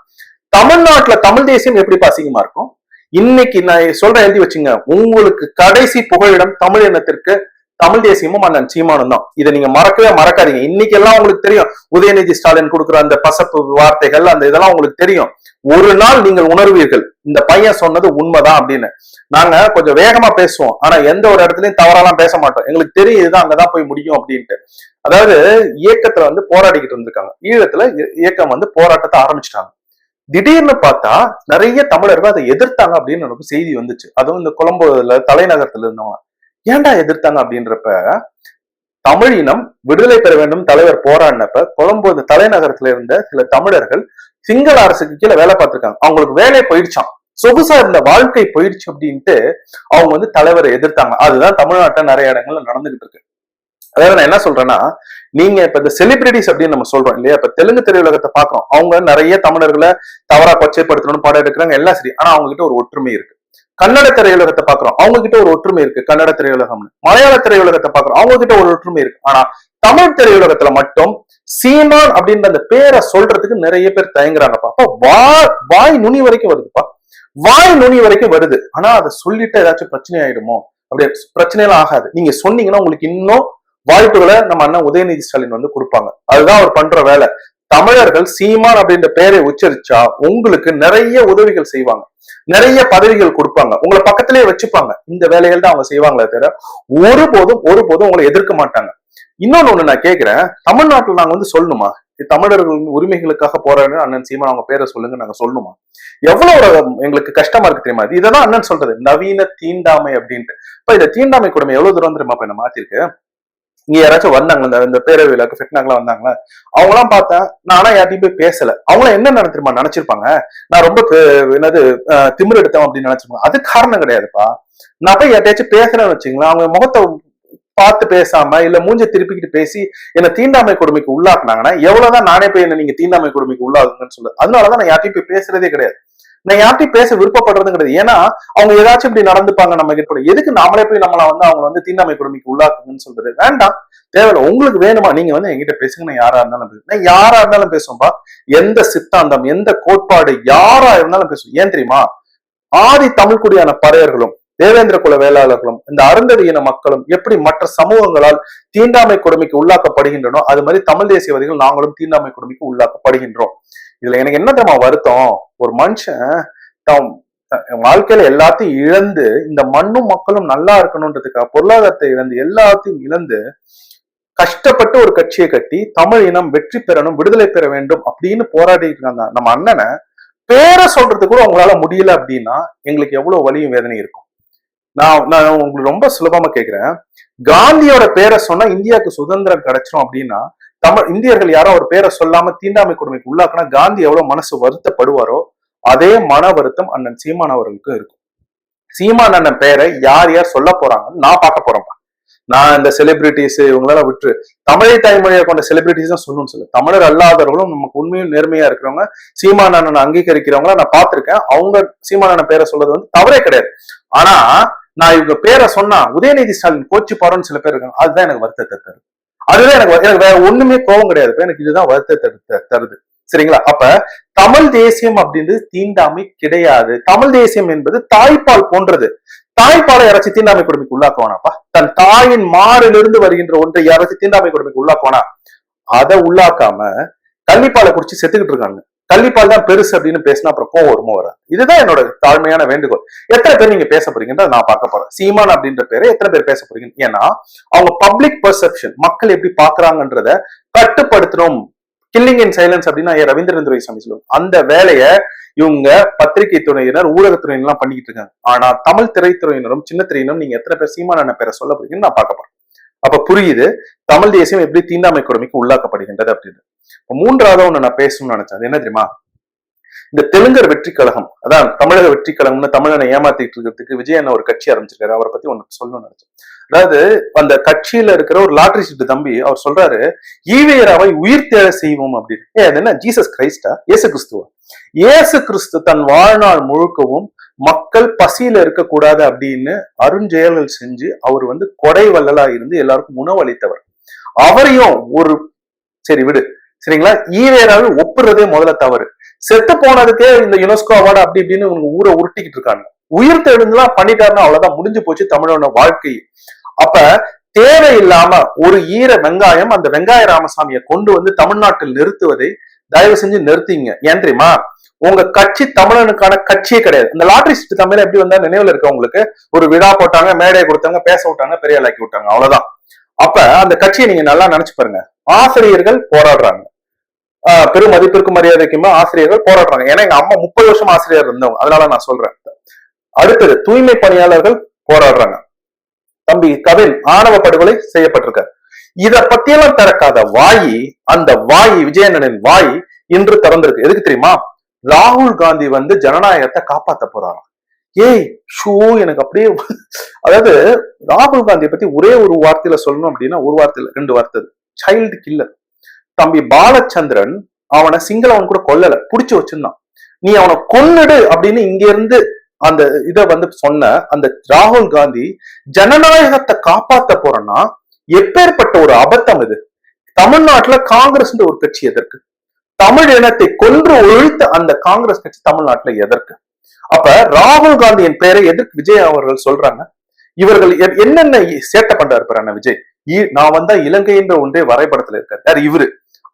A: தமிழ்நாட்டுல தமிழ் தேசியம் எப்படி அசிங்கமா இருக்கும்? இன்னைக்கு நான் சொல்றேன் எழுதி வச்சுங்க. உங்களுக்கு கடைசி புகழிடம் தமிழ் இனத்திற்கு தமிழ் தேசியமும் அண்ணன் சீமானும் தான். இதை நீங்க மறக்கவே மறக்காதீங்க. இன்னைக்கு எல்லாம் உங்களுக்கு தெரியும். உதயநிதி ஸ்டாலின் கொடுக்குற அந்த பசப்பு வார்த்தைகள் அந்த இதெல்லாம் உங்களுக்கு தெரியும். ஒரு நாள் நீங்கள் உணர்வீர்கள். இந்த பையன் சொன்னது உண்மைதான் அப்படின்னு. நாங்க கொஞ்சம் வேகமா பேசுவோம். ஆனா எந்த ஒரு இடத்துலயும் தவறாலாம் பேச மாட்டோம். எங்களுக்கு தெரியும் இதுதான் அங்கதான் போய் முடியும் அப்படின்ட்டு. அதாவது இயக்கத்துல வந்து போராடிக்கிட்டு இருந்திருக்காங்க. ஈழத்துல இ- இயக்கம் வந்து போராட்டத்தை ஆரம்பிச்சிட்டாங்க. திடீர்னு பார்த்தா நிறைய தமிழர்கள் அதை எதிர்த்தாங்க அப்படின்னு எனக்கு செய்தி வந்துச்சு. அதுவும் இந்த கொலம்போல தலைநகரத்துல இருந்தவங்க. ஏன்டா எதிர்த்தாங்க அப்படின்றப்ப தமிழ் இனம் விடுதலை பெற வேண்டும் தலைவர் போராடினப்ப கொலம்போ இந்த தலைநகரத்துல இருந்த சில தமிழர்கள் சிங்கள அரசுக்கு கீழே வேலை பார்த்திருக்காங்க. அவங்களுக்கு வேலை போயிடுச்சாம். சொகுசா இருந்த வாழ்க்கை போயிடுச்சு அப்படின்ட்டு அவங்க வந்து தலைவரை எதிர்த்தாங்க. அதுதான் தமிழ்நாட்டுல நிறைய இடங்கள்ல நடந்துகிட்டு இருக்கு. அதாவது நான் என்ன சொல்றேன்னா நீங்க இப்ப இந்த செலிபிரிட்டிஸ் அப்படின்னு நம்ம சொல்றோம் இல்லையா? இப்ப தெலுங்கு திரையுலகத்தை பாக்குறோம் அவங்க நிறைய தமிழர்களை தவறா கொச்சைப்படுத்தணும்னு படம் எடுக்கிறாங்க எல்லாம் சரி. ஆனா அவங்க கிட்ட ஒரு ஒற்றுமை இருக்கு. கன்னட திரையுலகத்தை பாக்குறோம் அவங்க கிட்ட ஒரு ஒற்றுமை இருக்கு கன்னட திரையுலகம்னு. மலையாள திரையுலகத்தை பாக்குறோம் அவங்க கிட்ட ஒரு ஒற்றுமை இருக்கு. ஆனா தமிழ் திரையுலகத்துல மட்டும் சீமான் அப்படின்ற அந்த பேரை சொல்றதுக்கு நிறைய பேர் தயங்குறாங்கப்பா. அப்ப வாய் வாய் நுனி வரைக்கும் வருதுப்பா. வாய் நுனி வரைக்கும் வருது. ஆனா அதை சொல்லிட்டு ஏதாச்சும் பிரச்சனை ஆயிடுமோ? அப்படி பிரச்சனையெல்லாம் ஆகாது. நீங்க சொன்னீங்கன்னா உங்களுக்கு இன்னும் வாய்ப்புகளை நம்ம அண்ணன் உதயநிதி ஸ்டாலின் வந்து கொடுப்பாங்க. அதுதான் அவர் பண்ற வேலை. தமிழர்கள் சீமான் அப்படின்ற பெயரை உச்சரிச்சா உங்களுக்கு நிறைய உதவிகள் செய்வாங்க. நிறைய பதவிகள் கொடுப்பாங்க. உங்களை பக்கத்திலேயே வச்சுப்பாங்க. இந்த வேலைகள் தான் அவங்க செய்வாங்களே தவிர ஒருபோதும் ஒருபோதும் உங்களை எதிர்க்க மாட்டாங்க. இன்னொன்னு ஒண்ணு நான் கேட்கிறேன் தமிழ்நாட்டுல நாங்க வந்து சொல்லணுமா? தமிழர்களின் உரிமைகளுக்காக போராடு அண்ணன் சீமான் அவங்க பேரை சொல்லுங்க நாங்க சொல்லணுமா? எவ்வளவு ஒரு எங்களுக்கு கஷ்டமா இருக்கு தெரியுமா? இது இததான் அண்ணன் சொல்றது. நவீன தீண்டாமை அப்படின்ட்டு. இப்ப இந்த தீண்டாமை கொடுமை எவ்வளவு தூரம் தெரியுமா? இப்ப என்ன மாத்திருக்கு. இங்க யாராச்சும் வந்தாங்க இந்த பேரவையில ஃபெட்னாங்களா வந்தாங்களா? அவங்களாம் பார்த்தேன் நானா யார்ட்டையும் போய் பேசல. அவங்களாம் என்ன நினைச்சிருமா நினைச்சிருப்பாங்க. நான் ரொம்ப என்னது அஹ், திமிரு எடுத்தேன் அப்படின்னு நினைச்சிருப்பாங்க. அது காரணம் கிடையாதுப்பா. நான் போய் யார்ட்டையாச்சும் பேசுறேன்னு வச்சுங்களேன் அவங்க முகத்தை பார்த்து பேசாம இல்ல மூஞ்ச திருப்பிக்கிட்டு பேசி என்ன தீண்டாமை கொடுமைக்கு உள்ளாக்குனாங்கன்னா எவ்வளவுதான் நானே போய் என்ன நீங்க தீண்டாமை கொடுமைக்கு உள்ளாகுங்கன்னு சொல்லு. அதனாலதான் நான் யார்ட்டையும் போய் பேசுறதே கிடையாது. நான் யார்ட்டையும் பேச விருப்பப்படுறதுங்கிறது. ஏன்னா அவங்க ஏதாச்சும் இப்படி நடந்துப்பாங்க நம்ம கிட்ட எதுக்கு நாமளே போய் நம்மள வந்து அவங்க வந்து தீண்டாமை கொடுமைக்கு உள்ளாக்குங்கன்னு சொல்றது? வேண்டாம். தேவையில்ல. உங்களுக்கு வேணுமா? நீங்க வந்து எங்கிட்ட பேசுங்க. நான் யாரா இருந்தாலும் பேசுவேன். நான் யாரா இருந்தாலும் பேசுவேன்பா. எந்த சித்தாந்தம் எந்த கோட்பாடு யாரா இருந்தாலும் பேசுவேன். ஏன் தெரியுமா? ஆதி தமிழ்குடியான பறையர்களும் தேவேந்திர குல வேளாளர்களும் இந்த அருந்ததி இன மக்களும் எப்படி மற்ற சமூகங்களால் தீண்டாமை கொடுமைக்கு உள்ளாக்கப்படுகின்றனோ அது மாதிரி தமிழ் தேசியவாதிகள் நாங்களும் தீண்டாமை கொடுமைக்கு உள்ளாக்கப்படுகின்றோம். இதுல எனக்கு என்ன தெரியுமா வருத்தம்? ஒரு மனுஷன் தான் வாழ்க்கையில எல்லாத்தையும் இழந்து இந்த மண்ணும் மக்களும் நல்லா இருக்கணும்ன்றதுக்காக பொருளாதாரத்தை இழந்து எல்லாத்தையும் இழந்து கஷ்டப்பட்டு ஒரு கட்சியை கட்டி தமிழ் இனம் வெற்றி பெறணும் விடுதலை பெற வேண்டும் அப்படின்னு போராடிட்டு இருக்காங்க. நம்ம அண்ணனை பேரை சொல்றதுக்கு கூட உங்களால முடியல அப்படின்னா எங்களுக்கு எவ்வளவு வலியும் வேதனை இருக்கும். நான் நான் உங்களுக்கு ரொம்ப சுலபமா கேக்குறேன். காந்தியோட பேரை சொன்னா இந்தியாவுக்கு சுதந்திரம் கிடைச்சிரும் அப்படின்னா தமிழ் இந்தியர்கள் யாரோ அவர் பேரை சொல்லாம தீண்டாமை கொடுமைக்கு உள்ளாக்குனா காந்தி எவ்வளவு மனசு வருத்தப்படுவாரோ அதே மன வருத்தம் அண்ணன் சீமான் அவர்களுக்கும் இருக்கும். சீமான் அண்ணன் பேரை யார் யார் சொல்ல போறாங்கன்னு நான் பார்க்க போறேன்ப்பா நான் இந்த செலிபிரிட்டிஸ் இவங்களெல்லாம் விட்டு தமிழை தாய்மொழியை கொண்ட செலிபிரிட்டிஸ் தான் சொல்லணும்னு சொல்லு. தமிழர் அல்லாதவர்களும் நமக்கு உண்மையும் நேர்மையா இருக்கிறவங்க சீமான் அண்ணன் அங்கீகரிக்கிறவங்கள நான் பார்த்திருக்கேன். அவங்க சீமான் அண்ணன் பேரை சொல்றது வந்து தவறே கிடையாது. ஆனா நான் இவங்க பேரை சொன்னா உதயநிதி ஸ்டாலின் கோச்சு பாருன்னு சில பேர் இருக்காங்க. அதுதான் எனக்கு வருத்தத்தை தருது. அதுதான் எனக்கு எனக்கு வேற ஒண்ணுமே கோவம் கிடையாது. எனக்கு இதுதான் வருத்தத்தை தருது. சரிங்களா? அப்ப தமிழ் தேசியம் அப்படின்றது தீண்டாமை கிடையாது. தமிழ் தேசியம் என்பது தாய்ப்பால் போன்றது. தாய்ப்பாலை யாராச்சும் தீண்டாமை கொடுமைக்கு உள்ளாக்குவானாப்பா. தன் தாயின் மாறிலிருந்து வருகின்ற ஒன்றை யாராச்சும் தீண்டாமை கொடுமைக்கு உள்ளாக்குவானா. அதை உள்ளாக்காம கள்ளிப்பாலை குடிச்சு செத்துக்கிட்டு இருக்காங்க தள்ளிப்பால் தான் பெருசு அப்படின்னு பேசினா அப்புறம் கோவம் வருமோ வராது. இதுதான் என்னோட தாழ்மையான வேண்டுகோள். எத்தனை பேர் நீங்க பேச போறீங்கன்றத நான் பார்க்க போறேன். சீமான் அப்படின்ற பேரை எத்தனை பேர் பேச போறீங்க ஏன்னா அவங்க பப்ளிக் பெர்செப்ஷன் மக்கள் எப்படி பாக்குறாங்கன்றத கட்டுப்படுத்தணும். கில்லிங் இன் சைலன்ஸ் அப்படின்னா ஐயா ரவீந்திரன் துரை சாமி சொல்லுவாங்க. அந்த வேலையை இவங்க பத்திரிகை துறையினர் ஊடகத்துறையினர் எல்லாம் பண்ணிக்கிட்டு இருக்காங்க. ஆனா தமிழ் திரைத்துறையினரும் சின்ன திரையினரும் நீங்க எத்தனை பேர் சீமான பேரை சொல்ல போறீங்கன்னு நான் பார்க்க போறேன். அப்ப புரியுது தமிழ் தேசியம் எப்படி தீண்டாமை கொடுமைக்கு உள்ளாக்கப்படுகின்றது அப்படின்னு. மூன்றாவது ஒண்ணு நான் பேசணும்னு நினைச்சேன். அது என்ன தெரியுமா? இந்த தெலுங்கர் வெற்றி கழகம் அதான் தமிழக வெற்றி கழகம்னு தமிழனை ஏமாத்திட்டு இருக்கிறதுக்கு விஜய் அண்ணா ஒரு கட்சி ஆரம்பிச்சிருக்காரு. அவரை பத்தி ஒன்று சொல்லணும்னு நினைச்சேன். அதாவது அந்த கட்சியில இருக்கிற ஒரு லாட்டரி சீட்டு தம்பி அவர் சொல்றாரு ஈவேராவை உயிர் தேட செய்வோம் அப்படின்னு. ஏ அது என்ன? ஜீசஸ் கிரைஸ்டா இயேசு கிறிஸ்துவா? இயேசு கிறிஸ்து தன் வாழ்நாள் முழுக்கவும் மக்கள் பசியில இருக்கக்கூடாது அப்படின்னு அருஞ்செயல்கள் செஞ்சு அவர் வந்து கொடை வள்ளலா இருந்து எல்லாருக்கும் உணவளித்தவர் அவரையும் ஒரு சரி விடு சரிங்களா? ஈவேராவை ஒப்புறதே முதல்ல தவறு. செத்து போனதுக்கே இந்த யுனெஸ்கோ அவார்டு அப்படி இப்படின்னு உங்க ஊரை உருட்டிக்கிட்டு இருக்காங்க. உயிர் தெழுந்துலாம் பண்ணிட்டாருன்னா அவ்வளவுதான் முடிஞ்சு போச்சு தமிழோட வாழ்க்கை. அப்ப தேவையில்லாம ஒரு ஈர வெங்காயம் அந்த வெங்காய ராமசாமியை கொண்டு வந்து தமிழ்நாட்டில் நிறுத்துவதை தயவு செஞ்சு நிறுத்திங்க. ஏன் தெரியுமா உங்க கட்சி தமிழனுக்கான கட்சியே கிடையாது. இந்த லாட்டரி சீட்டு தமிழ் எப்படி வந்தா நினைவுல இருக்க உங்களுக்கு? ஒரு விழா போட்டாங்க மேடையை கொடுத்தாங்க பேச விட்டாங்க பெரிய ஆளாக்கி விட்டாங்க. அவ்வளவுதான். அப்ப அந்த கட்சியை நீங்க நல்லா நினைச்சு பாருங்க. ஆசிரியர்கள் போராடுறாங்க. பெரும் மதிப்பிற்கும் மரியாதைக்குமே ஆசிரியர்கள் போராடுறாங்க. ஏன்னா எங்க அம்மா முப்பது வருஷம் ஆசிரியர் இருந்தவங்க. அதனால நான் சொல்றேன். அடுத்தது தூய்மை பணியாளர்கள் போராடுறாங்க. தம்பி கவின் ஆணவ படுகொலை செய்யப்பட்டிருக்கார். இத பத்தியெல்லாம் திறக்காத வாயி அந்த வாய் விஜயண்ணனின் வாய் இன்று திறந்திருக்கு. எதுக்கு தெரியுமா? ராகுல் காந்தி வந்து ஜனநாயகத்தை காப்பாத்த போறாராம். ஏய் ஷூ எனக்கு அப்படியே அதாவது ராகுல் காந்தியை பத்தி ஒரே ஒரு வார்த்தையில சொல்லணும் அப்படின்னா ஒரு வார்த்தையில ரெண்டு வார்த்தை. சைல்டு கில்லர் தம்பி பாலச்சந்திரன் அவனை சிங்களவன் கூட கொல்லல புடிச்சு வச்சிருந்தான். நீ அவனை கொன்னுடு அப்படின்னு இங்க இருந்து அந்த இத வந்து சொன்ன அந்த ராகுல் காந்தி ஜனநாயகத்தை காப்பாத்த போறேன்னா எப்பேற்பட்ட ஒரு அபத்தம் இது? தமிழ்நாட்டுல காங்கிரஸ் ஒரு கட்சி எதற்கு? தமிழ் இனத்தை கொன்று ஒழித்த அந்த காங்கிரஸ் கட்சி தமிழ்நாட்டுல எதற்கு? அப்ப ராகுல் காந்தியின் பெயரை எதிர்க்கு விஜய் அவர்கள் சொல்றாங்க? இவர்கள் என்னென்ன சேட்டை பண்றாரு பாரு விஜய். நான் வந்தா இலங்கைன்ற ஒன்றே வரைபடத்துல இருக்காரு. யார்? இவரு.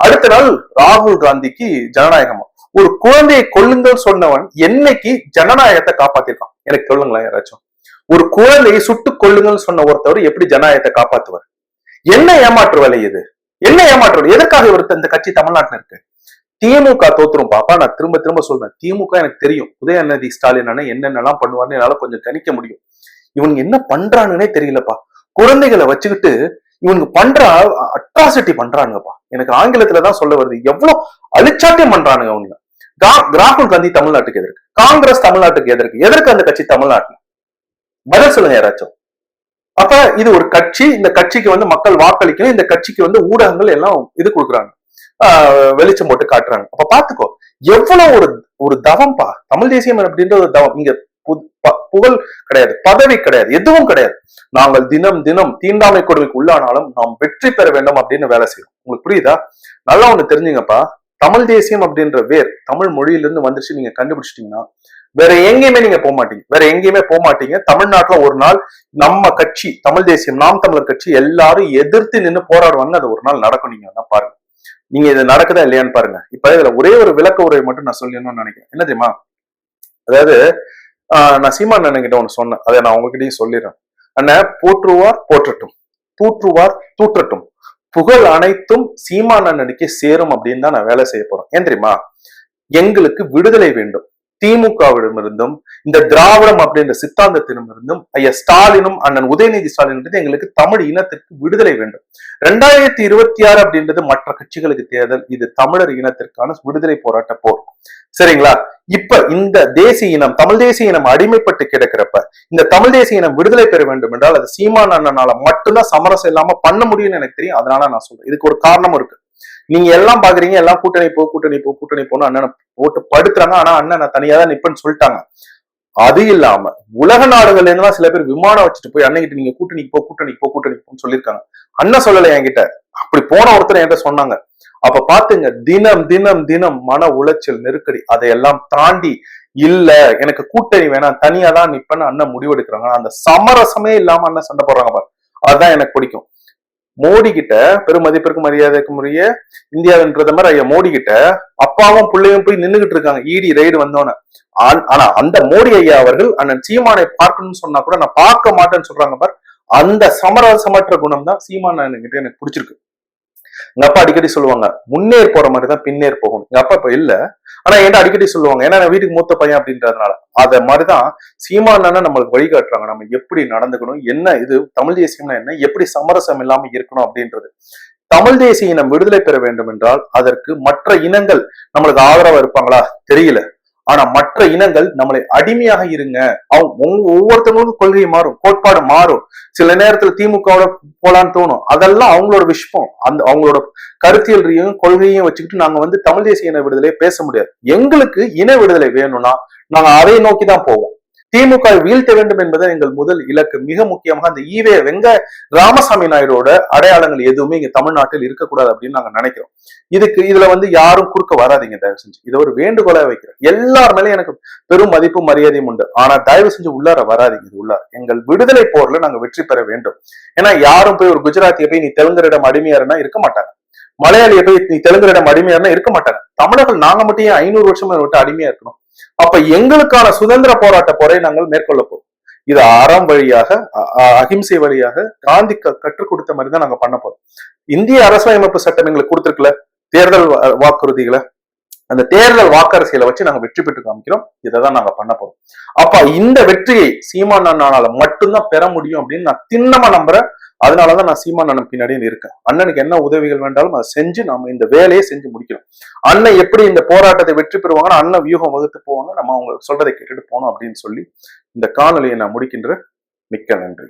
A: அடுத்த நாள் ராகுல் காந்திக்கு ஜனநாயகம். ஒரு குழந்தையை கொல்லுங்கள் சொன்னவன் என்னைக்கு ஜனநாயகத்தை காப்பாத்திருக்கான்? எனக்கு சொல்லுங்களேன் யாராச்சும். ஒரு குழந்தையை சுட்டு கொள்ளுங்கள் சொன்ன ஒருத்தவர் எப்படி ஜனநாயகத்தை காப்பாத்துவார்? என்ன ஏமாற்று வேலை இது? என்ன ஏமாற்று எதற்காக இவர் இந்த கட்சி தமிழ்நாட்டில் இருக்கு? திமுக தோத்துரும். பாப்பா நான் திரும்ப திரும்ப சொல்றேன். திமுக எனக்கு தெரியும். உதயநிதி ஸ்டாலின் அண்ணன் என்னென்னலாம் பண்ணுவார்னு என்னால கொஞ்சம் கணிக்க முடியும். இவனுங்க என்ன பண்றானுன்னே தெரியலப்பா. குழந்தைகளை வச்சுக்கிட்டு இவனுக்கு பண்ற அட்ராசிட்டி பண்றானுங்கப்பா. எனக்கு ஆங்கிலத்துல தான் சொல்ல வருது. எவ்வளவு அழிச்சாட்டியம் பண்றானுங்க அவனுங்க ராகுல் காந்தி தமிழ்நாட்டுக்கு எதற்கு காங்கிரஸ் தமிழ்நாட்டுக்கு எதற்கு எதற்கு அந்த கட்சி தமிழ்நாட்டுல? பதில் சொல்லுங்க யாராச்சும். அப்ப இது ஒரு கட்சி. இந்த கட்சிக்கு வந்து மக்கள் வாக்களிக்கணும். இந்த கட்சிக்கு வந்து ஊடகங்கள் எல்லாம் இது கொடுக்குறாங்க. வெளிச்சம் போட்டு காட்டுறாங்க. அப்ப பாத்துக்கோ எவ்வளவு ஒரு ஒரு தவம்பா. தமிழ் தேசியம் அப்படின்ற ஒரு தவம். இங்க புகழ் கிடையாது பதவி கிடையாது எதுவும் கிடையாது. நாங்கள் தினம் தினம் தீண்டாமை கொடுமைக்கு உள்ளானாலும் நாம் வெற்றி பெற வேண்டும் அப்படின்னு வேலை செய்யறோம் உங்களுக்கு புரியுதா? நல்லா ஒண்ணு தெரிஞ்சுங்கப்பா. தமிழ் தேசியம் அப்படின்ற வேர் தமிழ் மொழியிலிருந்து வந்துருச்சு நீங்க கண்டுபிடிச்சிட்டீங்கன்னா வேற எங்கேயுமே நீங்க போக மாட்டீங்க. வேற எங்கேயுமே போக மாட்டீங்க. தமிழ்நாட்டுல ஒரு நாள் நம்ம கட்சி தமிழ் தேசியம் நாம் தமிழர் கட்சி எல்லாரும் எதிர்த்து நின்னு போராடுவாங்க அது ஒரு நாள் நடக்கும். நீங்க பாருங்க. நீங்க இது நடக்குதா இல்லையான்னு பாருங்க. இப்ப இதுல ஒரே ஒரு விளக்க உரை மட்டும் நான் சொல்லணும்னு நினைக்கிறேன். என்ன தெரியுமா? அதாவது நான் சீமான் அண்ணன் கிட்ட ஒண்ணு சொன்னேன். அதை நான் உங்ககிட்டயும் சொல்லிடுறேன். அண்ணன் போற்றுவார் போற்றட்டும். தூற்றுவார் தூற்றட்டும். புகழ் அனைத்தும் சீமான் அண்ணனுக்கே சேரும் அப்படின்னு தான் நான் வேலை செய்ய போறேன். ஏன் தெரியுமா? எங்களுக்கு விடுதலை வேண்டும். திமுகவிடமிருந்தும் இந்த திராவிடம் அப்படின்ற சித்தாந்தத்திடமிருந்தும் ஐயா ஸ்டாலினும் அண்ணன் உதயநிதி ஸ்டாலின் எங்களுக்கு தமிழ் இனத்திற்கு விடுதலை வேண்டும். ரெண்டாயிரத்தி இருபத்தி ஆறு அப்படின்றது மற்ற கட்சிகளுக்கு தேர்தல். இது தமிழர் இனத்திற்கான விடுதலை போராட்ட போர். சரிங்களா? இப்ப இந்த தேசிய இனம் தமிழ் தேசிய இனம் அடிமைப்பட்டு கிடக்கிறப்ப இந்த தமிழ் தேசிய இனம் விடுதலை பெற வேண்டும் என்றால் அது சீமான் அண்ணனால மட்டும்தான் சமரசம் இல்லாம பண்ண முடியும்னு எனக்கு தெரியும். அதனால நான் சொல்றேன். இதுக்கு ஒரு காரணமும் இருக்கு. நீங்க எல்லாம் பாக்குறீங்க எல்லாம் கூட்டணி போ கூட்டணி போ கூட்டணி போன்னு அண்ணனை போட்டு படுத்துறாங்க. ஆனா அண்ணன் தனியா தான் நிப்பேன்னு சொல்லிட்டாங்க. அது இல்லாம உலக நாடுகள்ல இருந்தா சில பேர் விமானம் வச்சுட்டு போய் அண்ணன் நீங்க கூட்டணிக்கு போ கூட்டணிக்கு போ கூட்டணிக்கு போன்னு சொல்லியிருக்காங்க. அண்ணன் சொல்லல என்கிட்ட. அப்படி போன ஒருத்தர் என்கிட்ட சொன்னாங்க. அப்ப பாத்துங்க தினம் தினம் தினம் மன உளைச்சல் நெருக்கடி அதையெல்லாம் தாண்டி இல்ல எனக்கு கூட்டணி வேணாம் தனியா தான் நிப்பேன்னு அண்ணன் முடிவெடுக்கிறாங்க. அந்த சமரசமே இல்லாம அண்ணன் சண்டை போடுறாங்க பாரு. அதுதான் எனக்கு பிடிக்கும். மோடி கிட்ட பெரும் மதிப்பிற்கு மரியாதைக்கு முறைய இந்தியாவின் பிரதமர் ஐயா மோடி கிட்ட அப்பாவும் பிள்ளையும் போய் நின்னுகிட்டு இருக்காங்க. இடி ரைடு வந்தோன்னு ஆனா அந்த மோடி ஐயா அவர்கள் அண்ணன் சீமானை பார்க்கணும்னு சொன்னா கூட நான் பார்க்க மாட்டேன்னு சொல்றாங்க பார். அந்த சமரசமற்ற குணம் தான் சீமான் கிட்ட எனக்கு பிடிச்சிருக்கு. எங்க அப்பா அடிக்கடி சொல்லுவாங்க முன்னேறி போற மாதிரி தான் பின்னேறி போகும். எங்க அப்பா இப்ப இல்ல ஆனா என்கிட்ட அடிக்கடி சொல்லுவாங்க ஏன்னா நான் வீட்டுக்கு மூத்த பையன் அப்படின்றதுனால. அத மாதிரிதான் சீமான் நம்மளுக்கு வழிகாட்டுறாங்க. நம்ம எப்படி நடந்துக்கணும் என்ன இது தமிழ் தேசியம்னா என்ன எப்படி சமரசம் இல்லாம இருக்கணும் அப்படின்றது. தமிழ் தேசிய இனம் விடுதலை பெற வேண்டும் என்றால் அதற்கு மற்ற இனங்கள் நம்மளுக்கு ஆதரவா இருப்பாங்களா? தெரியல. ஆனா மற்ற இனங்கள் நம்மளை அடிமையாக இருங்க. அவங்க ஒவ்வொருத்தவங்களுக்கும் கொள்கை மாறும் கோட்பாடு மாறும். சில நேரத்துல திமுகவோட போலான்னு தோணும். அதெல்லாம் அவங்களோட விஷயம் அந்த அவங்களோட கருத்தியல் ரீதியும் கொள்கையும் வச்சுக்கிட்டு நாங்க வந்து தமிழ் தேசிய இன விடுதலை பேச முடியாது. எங்களுக்கு இன விடுதலை வேணும்னா நாங்க அதை நோக்கி தான் போவோம். திமுக வீழ்த்த வேண்டும் என்பது எங்கள் முதல் இலக்கு. மிக முக்கியமாக அந்த ஈவே வெங்க ராமசாமி நாயுடோட அடையாளங்கள் எதுவுமே இங்க தமிழ்நாட்டில் இருக்கக்கூடாது அப்படின்னு நாங்க நினைக்கிறோம். இதுக்கு இதுல வந்து யாரும் குறுக்க வராதீங்க தயவு செஞ்சு. இதை ஒரு வேண்டுகோளா வைக்கிறேன். எல்லார் மேலேயும் எனக்கு பெரும் மதிப்பு மரியாதையும் உண்டு. ஆனா தயவு செஞ்சு உள்ளார வராதீங்க இது உள்ளார். எங்கள் விடுதலை போர்ல நாங்க வெற்றி பெற வேண்டும். ஏன்னா யாரும் போய் ஒரு குஜராத்திய போய் நீ தெலுங்கரிடம் அடிமையாருன்னா இருக்க மாட்டாங்க. மலையாளிய போய் நீ தெலுங்கரிடம் அடிமையாருன்னா இருக்க மாட்டாங்க. தமிழர்கள் நாங்க மட்டும் ஏன் ஐநூறு வருஷமா விட்டு அடிமையா இருக்கணும்? அப்ப எங்களுக்கான சுதந்திர போராட்ட போரை நாங்கள் மேற்கொள்ள போறோம். இது அறம் வழியாக அகிம்சை வழியாக காந்தி கற்றுக் கொடுத்த மாதிரி தான் நாங்க பண்ண போறோம். இந்திய அரசியலமைப்பு சட்டம் எங்களுக்கு கொடுத்திருக்கல தேர்தல் வாக்குறுதிகளை. அந்த தேர்தல் வாக்கரசியலை வச்சு நாங்க வெற்றி பெற்று காமிக்கிறோம். இதை தான் நாங்க பண்ண போறோம். அப்ப இந்த வெற்றியை சீமான் அண்ணானால மட்டும்தான் பெற முடியும் அப்படின்னு நான் திண்ணமா நம்புறேன். அதனாலதான் நான் சீமான் அண்ணன் பின்னாடியே இருக்கேன் அண்ணனுக்கு என்ன உதவிகள் வேண்டாலும் அதை செஞ்சு நாம இந்த வேலையை செஞ்சு முடிக்கணும். அண்ணன் எப்படி இந்த போராட்டத்தை வெற்றி பெறுவாங்கன்னா அண்ணன் வியூகம் வகுத்து போவாங்க நம்ம அவங்க சொல்றதை கேட்டுட்டு போனோம் அப்படின்னு சொல்லி இந்த காணொலியை நான் முடிக்கின்ற மிக்க நன்றி.